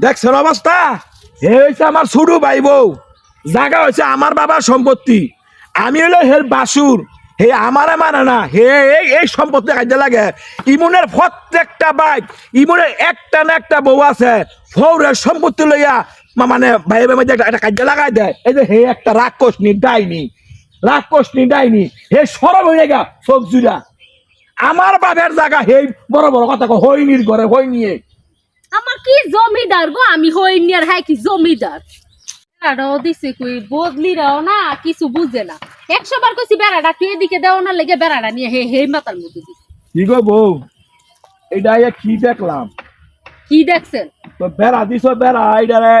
দেখছেন অবস্থা? হে হয়েছে আমার ছোট ভাই বউ। জায়গা হয়েছে আমার বাবার সম্পত্তি। আমি হলো হের বাসুর। হে আমারে মানে না। হে এই সম্পত্তি কাজে লাগে। ইমনের প্রত্যেকটা বাইক ইমনের একটা না একটা বউ আছে। ফৌরের সম্পত্তি লইয়া মানে ভাই ভাই মধ্যে একটা- কাজে লাগাই দেয়। এই যে হে একটা রাক্ষস নি ডাইনি রাক্ষস নি ডাইনি হে সরব হয়ে গা চোখ জুড়া আমার বাপের জায়গা হে বড় বড় কথা হইনির ঘরে হই নিয়ে আমার কি জমিদার গো? আমি হইনি আর হ্যাঁ কি জমিদার? বেড়াটাও দিছে কই না কিছু বুঝে না। একশো বার কইছি বেড়াটা তুই এদিকে দেও না লেগে বেড়াটা নিয়ে হে হে মধ্যে দিছে। কি গো বউ? এটা কি দেখলাম? কি দেখছেন? তো বেড়া দিছ বেড়া এইটারে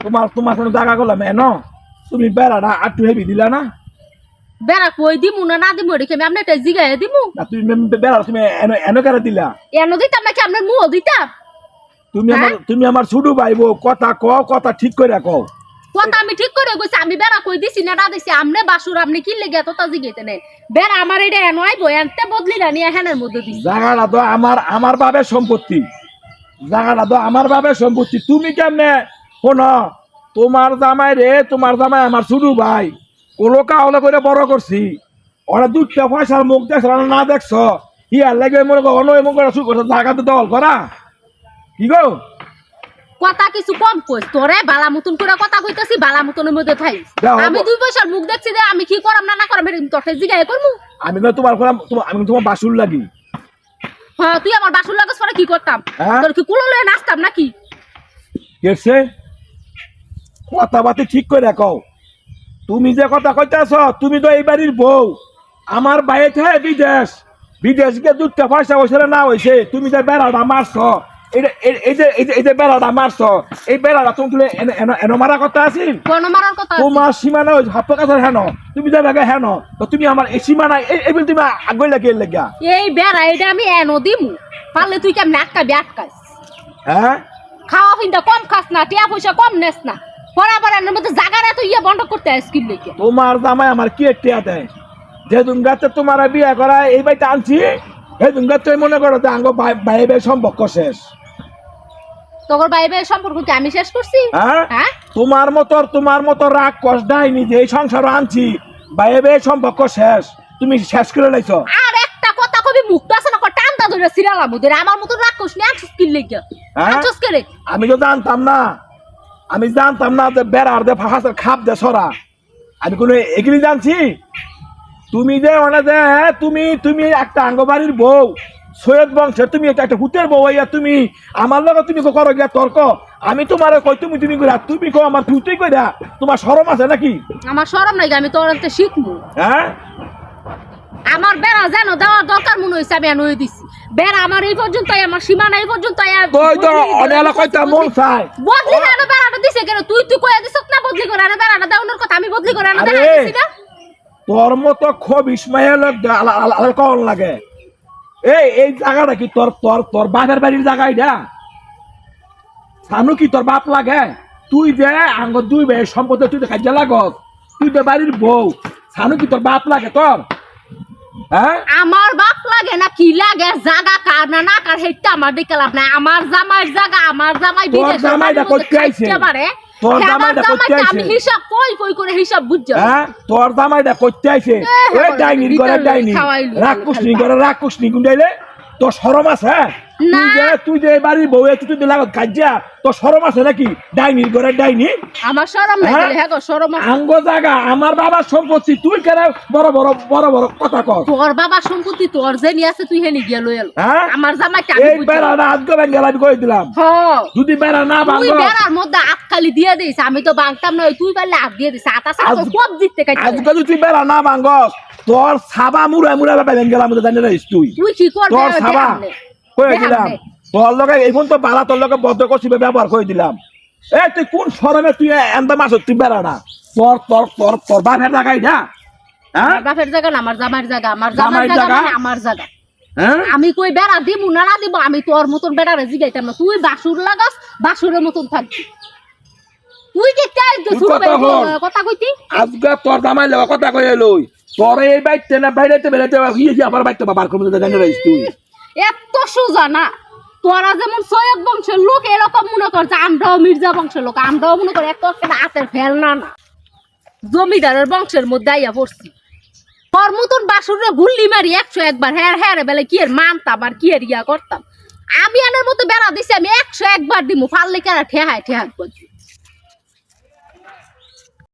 তোমার তোমার কোনো জায়গা করলাম এন তুমি বেড়াটা আটটু হেবি দিলা না? বেড়া কই দিমু না না দিমু আমি আপনার একটা জিগাই দিমু? না তুমি বেড়া তুমি এন এন কেন দিলা? এনে দিতাম নাকি আপনার মুহ দিতাম? তুমি আমার হ্যাঁ? তুমি আমার ছোট ভাই বউ কথা কও কথা ঠিক করে কও। কথা আমি ঠিক করে কইছি আমি বেড়া কই দিছি না না দিছি আমনে বাসুর আপনি কি লেগে এত তাজি গেতে নেই বেড়া আমার এটা এনো আইবো এনতে বদলি না নিয়ে হ্যানের মধ্যে দিছি। জায়গাটা তো আমার আমার বাবের সম্পত্তি। জায়গাটা তো আমার বাবের সম্পত্তি। তুমি কেমনে? শোনো তোমার জামাই রে তোমার জামাই আমার ছোট ভাই। কোলো কাহলে করে বড় করছি। ওরা দুধটা পয়সার মুখ দেখছ না দেখছ। ইয়ার লাগে মনে করো অন্য এমন করে জায়গাতে দল করা। কি গো? কথা কিছু কম কই তোরে বালা মতন করে কথা কইতাছি বালা মতনের মধ্যে থাই আমি। দুই পয়সার মুখ দেখছি যে আমি কি করাম না না করাম এটা তোর জিগাই করমু? আমি না তোমার করাম আমি তোমার বাসুর লাগি। হ্যাঁ তুই আমার বাসুর লাগস পরে কি করতাম? হ্যাঁ? তোর কি কুলো লয়ে নাচতাম নাকি? কেছে কথাবার্তা ঠিক করে কও। তুমি যে কথা কইতাছ তুমি তো এই বাড়ির বউ। আমার বাইরে বিদেশ। বিদেশ গিয়ে দুধটা পয়সা হয়েছে না হয়েছে তুমি যে বেড়াটা মারছ। এই- বেড়াটা মারছ। বেড়াটা তুমি তুলে এনে- মারা কথা আছিল তোমার সীমানা ওই হেন। তুমি যে লাগে হেন। তো তুমি আমার এই সীমানা এই এই তুমি আগে লাগে লেগা এই বেড়া এটা আমি এনো দিমু। পারলে তুই কেমন আটকাবি আটকাস? হ্যাঁ? খাওয়া কম খাস না টিয়া পয়সা কম নেস না। বরাবর এর মধ্যে জাগারে তো ইয়ে বন্ধ করতে আসকিল লেগে। তোমার জামাই আমার কি টিয়া দেয়? যে দুর্গাতে তোমার বিয়ে করা এই বাড়িতে আনছি এই দুর্গাতে মনে করো যে আঙ্গ ভাই ভাই ভাই সম্পর্ক শেষ। তোর ভাই ভাই সম্পর্ক কি আমি শেষ করছি? হ্যাঁ? হ্যাঁ? তোমার মতো তোমার মতো রাগ কষ্ট দেয়নি যে এই সংসার আনছি। ভাই ভাই সম্পর্ক শেষ। তুমি শেষ করে লাইছ। আর একটা কথা কবি মুক্ত আছে না? টান্দা ধরে সিরালাম ওদের আমার মতো রাগ করিস না আনছিস কি লেগে হ্যাঁ? কে আমি তো জানতাম না। আমি জানতাম না যে বেড়ার দে ফাঁসার খাপ দে সরা। আমি কোনো এগুলি জানছি? তুমি যে মানে যে তুমি তুমি একটা আঙ্গবাড়ির বউ। সৈয়দ বংশের তুমি একটা একটা হুতের বউ হইয়া তুমি আমার লগে তুমি কো করো গিয়া তর্ক। আমি তোমার কই তুমি তুমি কইরা তুমি কো আমার তুই তুই কইরা তোমার শরম আছে নাকি? আমার সরম নাই আমি তোর হাতে শিখব। হ্যাঁ? আমার বেড়া যেন দেওয়ার দরকার মনে হয়েছে আমি এনে দিছি। বেড়া আমার এই পর্যন্ত আমার সীমানা এই পর্যন্ত কই তো অনেলা কইতা মন চায়। বদলি করে আনো বেড়াটা দিছে কেন? তুই তুই কয়ে দিছ না বদলি করে আনো বেড়াটা দেওয়ানোর কথা আমি বদলি করে আরে! বেড়া দিছি না। তোর মতো খুব ইসমাইল কন লাগে। এই এই জায়গাটা কি তোর তোর তোর বাপের বাড়ির জায়গা এটা? সানু কি তোর বাপ লাগে? তুই যে আঙ্গ দুই ভাই সম্পদে তুই কাজে লাগস তুই যে বাড়ির বউ সানু কি তোর বাপ লাগে তোর? হ্যাঁ? আমার বাপ লাগে না কি লাগে? জাগা কার না না কার হেইটা আমার দিকে লাভ নাই। আমার জামাইয়ের জাগা আমার জামাই বিদেশে জামাইটা করতে আইছে। তোর হ্যাঁ, আমার জামাইটা করতে জামাইকে আমি হিসাব কই কই করে হিসাব বুঝছ? হ্যাঁ তোর জামাইটা করতে আইছে। এ, ওই হ্যাঁ, ডাইনি রাক্ষসনি রাক্ষসনি গুন্ডাইলে তোর শরম আছে হ্যাঁ? তুই যে তুই যে এই বাড়ির বউ একটু তুই লাগত কাজিয়া তোর শরম আছে নাকি? ডাইনির ঘরে ডাইনি? আমার শরম নাই হ্যাঁ? হ্যাঁ গো শরম আছে। আঙ্গ জায়গা আমার বাবার সম্পত্তি তুই কেন বড় বড় বড় বড় কথা কর তোর বাবা সম্পত্তি তোর যে নিয়ে আছে তুই হেনি গিয়ে লই এলো হ্যাঁ? আমার জামাইকে আমি এই বেড়া না আজকে ব্যাঙ্গেল আমি কই দিলাম? হ্যাঁ যদি বেড়া না তুই ভাঙো বেড়ার মধ্যে আখ খালি দিয়ে দিস আমি তো বাংতাম না তুই পারলে আখ দিয়ে আতা কব আজকে যদি তুই বেড়া না ভাঙস তোর সাবা মুড়া মুড়া ব্যাঙ্গেল আমি তো জানি তুই। তুই কি তোর সাবা কই দেখাম দিলাম তোর লগে এই ফোন তো বালা তোর লগে বদ্ধ করছি ব্যবহার করে দিলাম। এ তুই কোন শরমে তুই এন্দা মাস তুই বেড়া না। তোর তোর তোর তোর বাপের জায়গায় হ্যাঁ? আমার বাপের জায়গা না আমার জায়গা। আমার জায়গা? মানে আমার জায়গা। হ্যাঁ? আমি কই বেড়া দিব না না দিব আমি তোর মতন বেড়ারে জিগাইতাম না। তুই বাসুর লাগাস বাসুরের মতন থাকবি। তুই কি কথা কইতি? আজকে তোর জামাই কথা কই লই। তোর এই বাইতে না বাইরেতে আবার বাইতে বার করতে জানি তুই। এত সোজা না। তোরা যেমন সৈয়দ বংশের লোক, এরকম মনে কর যে আমরাও মির্জা বংশের লোক। আমরাও মনে করি এক একটা হাতের ফেলনা না জমিদারের বংশের মধ্যে আইয়া পড়ছি। তোর মতন বাসুরে গুল্লি মারি একশো একবার হ্যাঁ হ্যাঁ বেলে কি এর মানতাম আর কি এর ইয়া করতাম। আমি আনার মতো বেড়া দিছি, আমি একশো একবার দিমু, ফাললে কেনা ঠেহায় ঠেহায় করছি।